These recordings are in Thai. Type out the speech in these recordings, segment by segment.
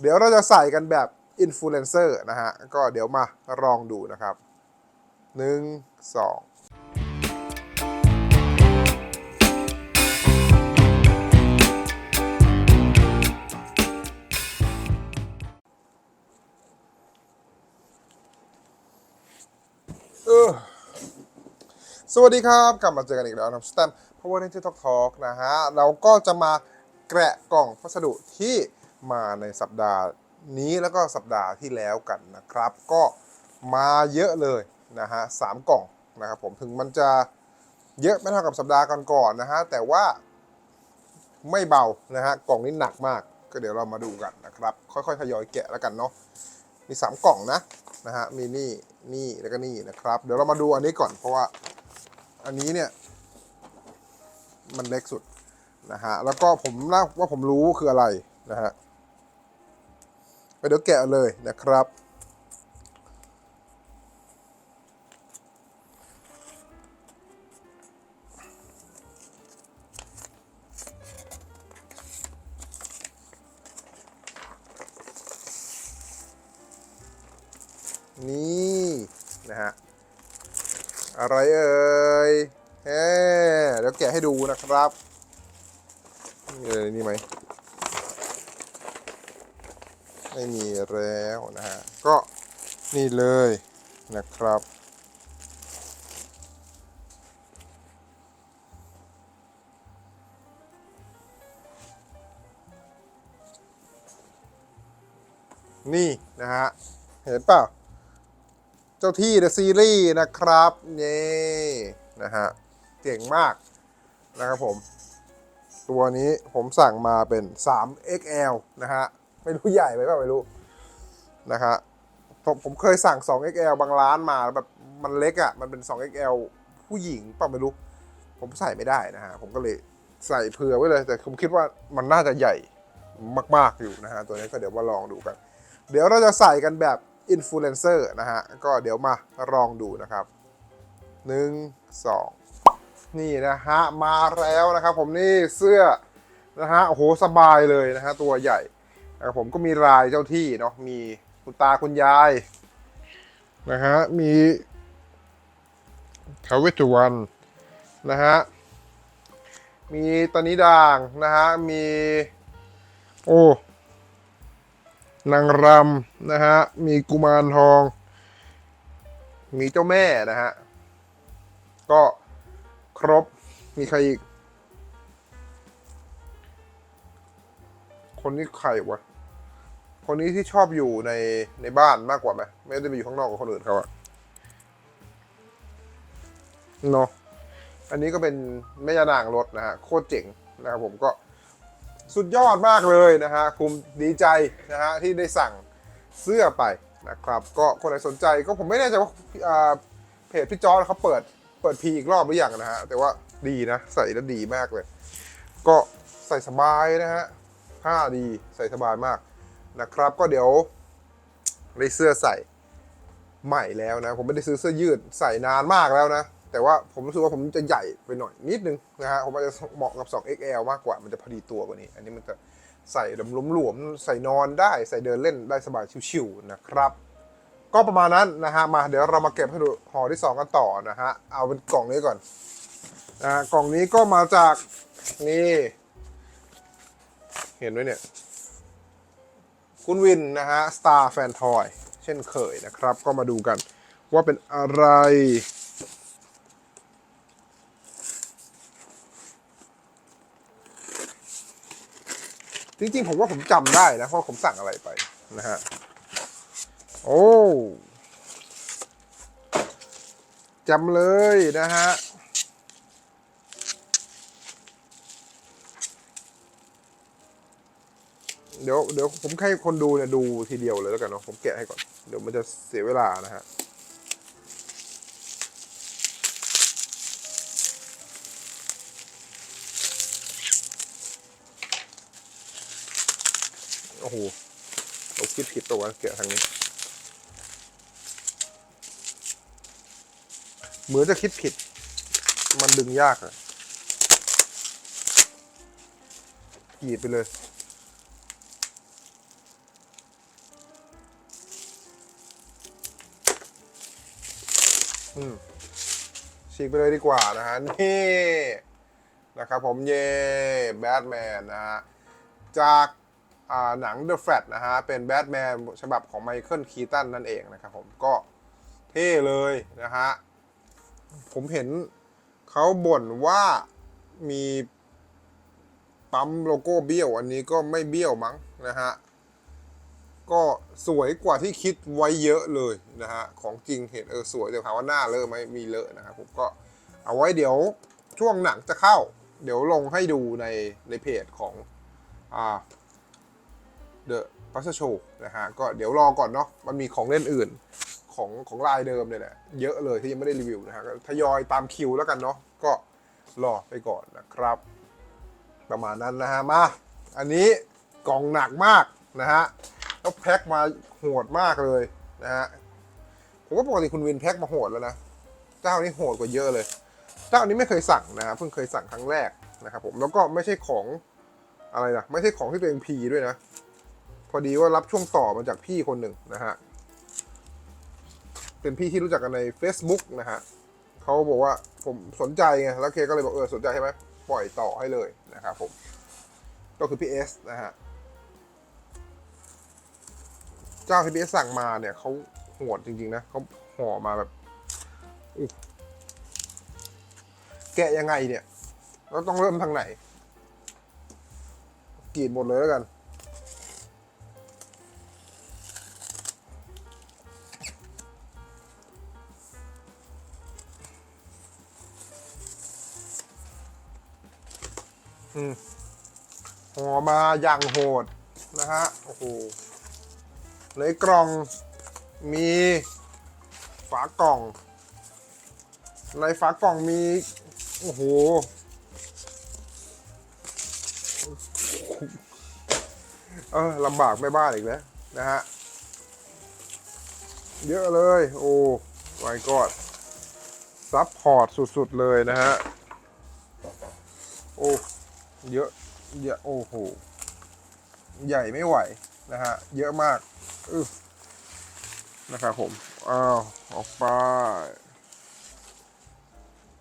เดี๋ยวเราจะใส่กันแบบอินฟลูเอนเซอร์นะฮะ ก็เดี๋ยวมาลองดูนะครับหนึ่งสองสวัสดีครับ กลับมาเจอกันอีกแล้วนะสแตมพาวเวอร์เรนเจอร์ทอกนะฮะ เราก็จะมาแกะกล่องพัสดุที่ มาในสัปดาห์นี้แล้วก็สัปดาห์ที่แล้วกันนะครับ ก็มาเยอะเลยนะฮะสามกล่องนะครับผมถึงมันจะเยอะไม่เท่ากับสัปดาห์ก่อนๆนะฮะแต่ว่าไม่เบานะฮะกล่องนี้หนักมาก ก็เดี๋ยวเรามาดูกันนะครับ ค่อยๆทยอยแกะแล้วกันเนาะมีสามกล่องนะนะฮะมีนี่นี่แล้วก็นี่นะครับ เดี๋ยวเรามาดูอันนี้ก่อน เพราะว่าอันนี้เนี่ย มันเล็กสุดนะฮะแล้วก็ผมน่าว่าผมรู้คืออะไรนะฮะ เดี๋ยวแกะเลยนะครับ นี่นะฮะ อะไรเอ่ยเฮ้เดี๋ยวแกะให้ดูนะครับนี่เลยนี่ไหม ไม่มีแล้วนะฮะ ก็นี่เลยนะครับ นี่นะฮะ เห็นเปล่า เจ้าที่ The Series นะครับ นี่นะฮะเก่งมากนะครับผม ตัวนี้ผมสั่งมาเป็น 3XL นะฮะ ไม่รู้ใหญ่ไหมเปล่าไม่รู้นะฮะผมผมเคยสั่ง 2XL บางร้านมาแบบมันเล็กอะ่ะ มันเป็น 2XL ผู้หญิงเปล่าไม่รู้ ผมใส่ไม่ได้นะฮะ ผมก็เลยใส่เผื่อไว้เลย แต่ผมคิดว่ามันน่าจะใหญ่มาก ๆ อยู่นะฮะ ตัวนี้ก็เดี๋ยวมาลองดูกัน เดี๋ยวเราจะใส่กันแบบอินฟลูเอนเซอร์นะฮะ ก็เดี๋ยวมาลองดูนะครับหนึ่งสองนี่นะฮะ มาแล้วนะครับผมนี่เสื้อนะฮะ โอ้โห สบายเลยนะฮะ ตัวใหญ่ ผมก็มีลายเจ้าที่เนาะมีคุณตาคุณยายนะฮะมีทาวเวตุวันนะฮะมีตอนนี้ด่างนะฮะมีโอ้นางรำนะฮะมีกุมารทอง มีเจ้าแม่นะฮะก็ครบมีใครอีก คนนี้ใครวะ คนนี้ที่ชอบอยู่ในในบ้านมากกว่าไหมไม่ได้ไปอยู่ข้างนอกกับคนอื่นเขาอะเนาะอันนี้ก็เป็นแม่ยานางรถนะฮะโคตรเจ๋งนะครับผมก็สุดยอดมากเลยนะฮะคุมดีใจนะฮะที่ได้สั่งเสื้อไปนะครับ ก็คนไหนสนใจก็ผมไม่แน่ใจว่าอ่าเพจพี่จอร์ดเขาเปิดเปิดพีอีกรอบหรือยังนะฮะแต่ว่าดีนะ ใส่แล้วดีมากเลย ก็ใส่สบายนะฮะ ผ้าดีใส่สบายมากนะครับ ก็เดี๋ยวได้เสื้อใส่ใหม่แล้วนะ ผมไม่ได้ซื้อเสื้อยืดใส่นานมากแล้วนะ แต่ว่าผมรู้สึกว่าผมจะใหญ่ไปหน่อยนิดนึงนะฮะผมอาจจะเหมาะกับ 2XL มากกว่ามันจะพอดีตัวกว่านี้ อันนี้มันจะใส่หลวมๆใส่นอนได้ใส่เดินเล่นได้สบายชิวๆนะครับ ก็ประมาณนั้นนะฮะมาเดี๋ยวเรามาเก็บให้ดูห่อที่ 2 กันต่อนะฮะเอาเป็นกล่องนี้ก่อนนะกล่องนี้ก็มาจากนี่ เห็นไหมเนี่ย คุณวินนะฮะ Star Fan Toy เช่นเคยนะครับ ก็มาดูกันว่าเป็นอะไรจริงๆ ผมว่าผมจำได้นะเพราะผมสั่งอะไรไปนะฮะ โอ้จำเลยนะฮะ เดี๋ยวเดี๋ยวผมให้คนดูเนี่ยดูทีเดียวเลยแล้วกันเนาะผมแกะให้ก่อน เดี๋ยวมันจะเสียเวลานะฮะโอ้โหเราคิดผิดตัวแกะทางนี้ เหมือนจะคิดผิด มันดึงยากอะกรีดไปเลย อืมฉีกไปเลยดีกว่านะฮะนี่นะครับผมเย่แบทแมนนะฮะจากาหนัง The Flash นะฮะ เป็นแบทแมนฉบับของไมเคิลคีตันนั่นเองนะครับผมก็เท่เลยนะฮะ ผมเห็นเขาบ่นว่ามีปั๊มโลโก้เบี้ยว อันนี้ก็ไม่เบี้ยวมั้งนะฮะ ก็สวยกว่าที่คิดไว้เยอะเลยนะฮะ ของจริงเห็นเออสวยแต่ถามว่าหน้าเลอะไหมมีเลอะนะครับผมก็เอาไว้เดี๋ยวช่วงหนังจะเข้า เดี๋ยวลงให้ดูในในเพจของอ่า The p a s s Show นะฮะ ก็เดี๋ยวรอก่อนเนาะมันมีของเล่นอื่นของของลายเดิมเนี่ยแหละเยอะเลยที่ยังไม่ได้รีวิวนะฮะทยอยตามคิวแล้วกันเนาะก็รอไปก่อนนะครับ ประมาณนั้นนะฮะมา อันนี้กล่องหนักมากนะฮะ แล้วแพ็คมาโหดมากเลยนะฮะผมว่าปกติคุณวินแพ็คมาโหดแล้วนะเจ้านี้โหดกว่าเยอะเลย เจ้านี้ไม่เคยสั่งนะฮะเพิ่งเคยสั่งครั้งแรกนะครับผมแล้วก็ไม่ใช่ของอะไรนะไม่ใช่ของที่ตัวเองพีด้วยนะ พอดีว่ารับช่วงต่อมาจากพี่คนหนึ่งนะฮะเป็นพี่ที่รู้จักกันใน Facebook นะฮะเขาบอกว่าผมสนใจไงแล้วเคก็เลยบอกเออสนใจใช่ไหมปล่อยต่อให้เลยนะครับผมก็คือพี่เอสนะฮะ เจ้าที่พี่เอสสั่งมาเนี่ยเขาโหดจริง ๆ นะเขาห่อมาแบบแกะยังไงเนี่ยเราต้องเริ่มทางไหนกรีดหมดเลยแล้วกัน อืมห่อมาอย่างโหดนะฮะ โอ้โห ในกล่องมีฝากล่อง ในฝากล่องมี โอ้โห เออลำบากไม่บ้านอีกแล้วนะฮะ เยอะเลย โอ้ไ y กอดซับพอร์ตสุด ๆ เลยนะฮะ โอ้ เยอะ เยอะ โอ้โห ใหญ่ไม่ไหวนะฮะ เยอะมาก นะครับผมอ้าวออกไป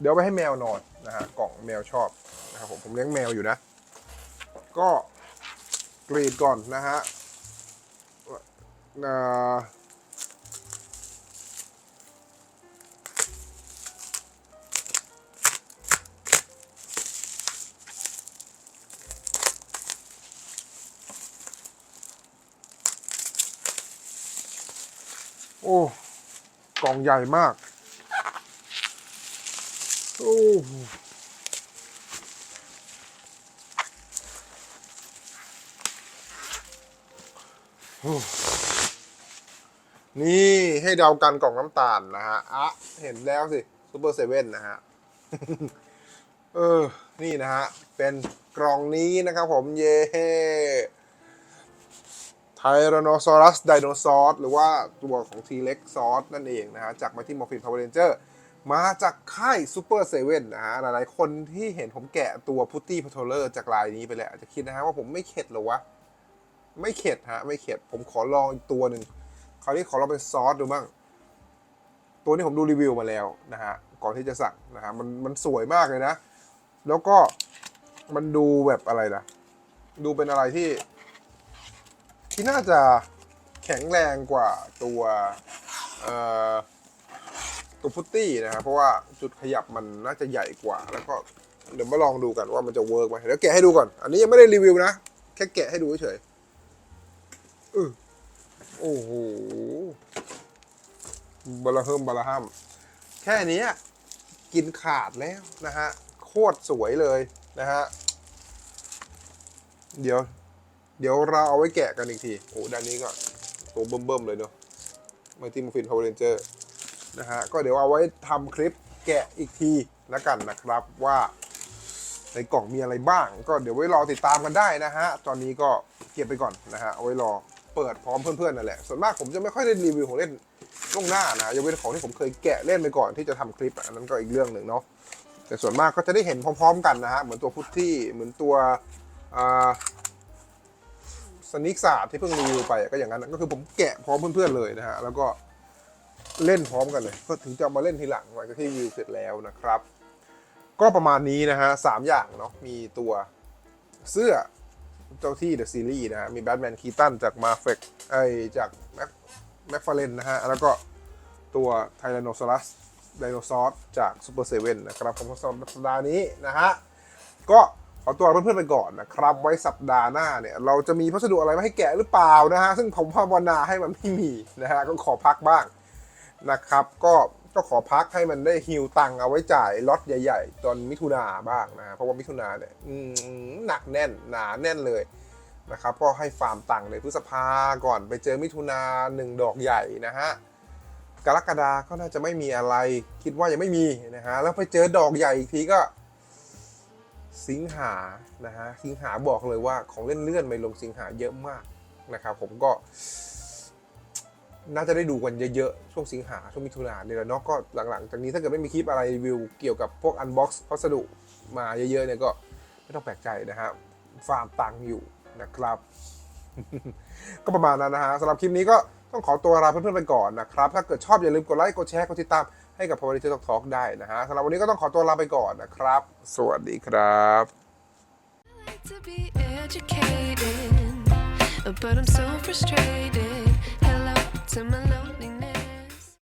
เดี๋ยวไปให้แมวนอนนะฮะกล่องแมวชอบนะครับผมผมเลี้ยงแมวอยู่นะ ก็กรีดก่อนนะฮะ โอ้กล่องใหญ่มาก โอ้โหนี่ให้เดากันกล่องน้ำตาลนะฮะอะเห็นแล้วสิซูเปอร์เซเว่นนะฮะ เออ นี่นะฮะ เป็นกล่องนี้นะครับผมเย่ไทแรโนซอรัสไดโนซอสหรือว่าตัวของทีเล็กซอสนั่นเองนะฮะ จากมาที่มอร์ฟินพาวเวอร์เรนเจอร์มาจากค่ายซูเปอร์เซเว่นนะฮะ หลายๆ คนที่เห็นผมแกะตัวพุตตี้พัทเลอร์จากลายนี้ไปแล้วอาจจะคิดนะฮะว่าผมไม่เข็ดหรอวะ ไม่เข็ดฮะ ไม่เข็ด ผมขอลองอีกตัวหนึ่งคราวนี้ขอลองเป็นซอสดูบ้าง ตัวนี้ผมดูรีวิวมาแล้วนะฮะ ก่อนที่จะสั่งนะฮะ มันมันสวยมากเลยนะ แล้วก็มันดูแบบอะไรนะ ดูเป็นอะไรที่ ที่น่าจะแข็งแรงกว่าตัวตัวพุตตี้นะครับเพราะว่าจุดขยับมันน่าจะใหญ่กว่า แล้วก็เดี๋ยวมาลองดูกันว่ามันจะเวิร์กไหมเดี๋ยวแกะให้ดูก่อน อันนี้ยังไม่ได้รีวิวนะ แค่แกะให้ดูเฉยๆอื้อโอ้โหบลาเฮิมบลาฮัมแค่นี้กินขาดแล้วนะฮะ โคตรสวยเลยนะฮะ เดี๋ยว เดี๋ยวเราเอาไว้แกะกันอีกที โอ้ด้านนี้ก็ตัวเบิ่มๆเลยเนาะมาที่มฟินพาวเวอร์เรนเจอร์นะฮะ ก็เดี๋ยวเอาไว้ทำคลิปแกะอีกทีแล้วกันนะครับว่าในกล่องมีอะไรบ้าง ก็เดี๋ยวไว้รอติดตามกันได้นะฮะ ตอนนี้ก็เก็บไปก่อนนะฮะ เอาไว้รอเปิดพร้อมเพื่อนๆนั่นแหละ ส่วนมากผมจะไม่ค่อยได้รีวิวของเล่นล่วงหน้านะยกเว้นของที่ผมเคยแกะเล่นไปก่อนที่จะทำคลิปอะอันนั้นก็อีกเรื่องหนึ่งเนาะ แต่ส่วนมากก็จะได้เห็นพร้อม ๆ กันนะฮะ เหมือนตัวพุทที่เหมือนตัวอ่า สนิกศาสตร์ที่เพิ่งรีวิวไปก็อย่างนั้นนะก็คือผมแกะพร้อมเพื่อนๆเลยนะฮะแล้วก็เล่นพร้อมกันเลย ก็ถึงจะมาเล่นทีหลังหลังจากที่รีวิวเสร็จแล้วนะครับ ก็ประมาณนี้นะฮะสามอย่างเนาะมีตัวเสื้อเจ้าที่เดอะซีรีส์นะฮะมีแบทแมนคีตันจากมาเฟกไอจากแม็กแม็กฟาเลนนะฮะแล้วก็ตัวไทแรนโนซอรัสไดโนซอร์จากซูเปอร์เซเว่นนะครับผมสำหรับสัปดาห์นี้นะฮะก็ ขอตัวเพื่อนๆไปก่อนนะครับ ไว้สัปดาห์หน้าเนี่ยเราจะมีพัสดุอะไรมาให้แกะหรือเปล่านะฮะซึ่งผมภาวนาให้มันไม่มีนะฮะก็ขอพักบ้างนะครับก็ก็ขอพักให้มันได้ฮิวตังค์เอาไว้จ่ายล็อตใหญ่ๆ ตอนมิถุนาบ้างนะเพราะว่ามิถุนาเนี่ยหนักแน่นหนาแน่นเลยนะครับก็ให้ฟาร์มตังค์เลยพฤษภาก่อนไปเจอมิถุนาหนึ่งดอกใหญ่นะฮะกรกฎาก็น่าจะไม่มีอะไรคิดว่ายังไม่มีนะฮะแล้วไปเจอดอกใหญ่อีกทีก็ สิงหานะฮะสิงหาบอกเลยว่าของเล่นเลื่อนไปลงสิงหาเยอะมากนะครับผมก็ น่าจะได้ดูกันเยอะๆ ช่วงสิงหาช่วงมิถุนาเนี่ยแหละเนาะก็หลังๆจากนี้ถ้าเกิดไม่มีคลิปอะไรรีวิวเกี่ยวกับพวกอันบ็อกซ์พัสดุมาเยอะๆเนี่ยก็ไม่ต้องแปลกใจนะฮะฟาร์มตังค์อยู่นะครับ ก็ประมาณนั้นนะฮะสำหรับคลิปนี้ก็ต้องขอตัวลาเพื่อนๆไปก่อนนะครับ ถ้าเกิดชอบอย่าลืมกดไลค์กดแชร์กดติดตาม ให้กับพาวเวอร์ทอล์กได้นะฮะสำหรับวันนี้ก็ต้องขอตัวลาไปก่อนนะครับ สวัสดีครับ to be educated, but I'm so frustrated. Hello to my love.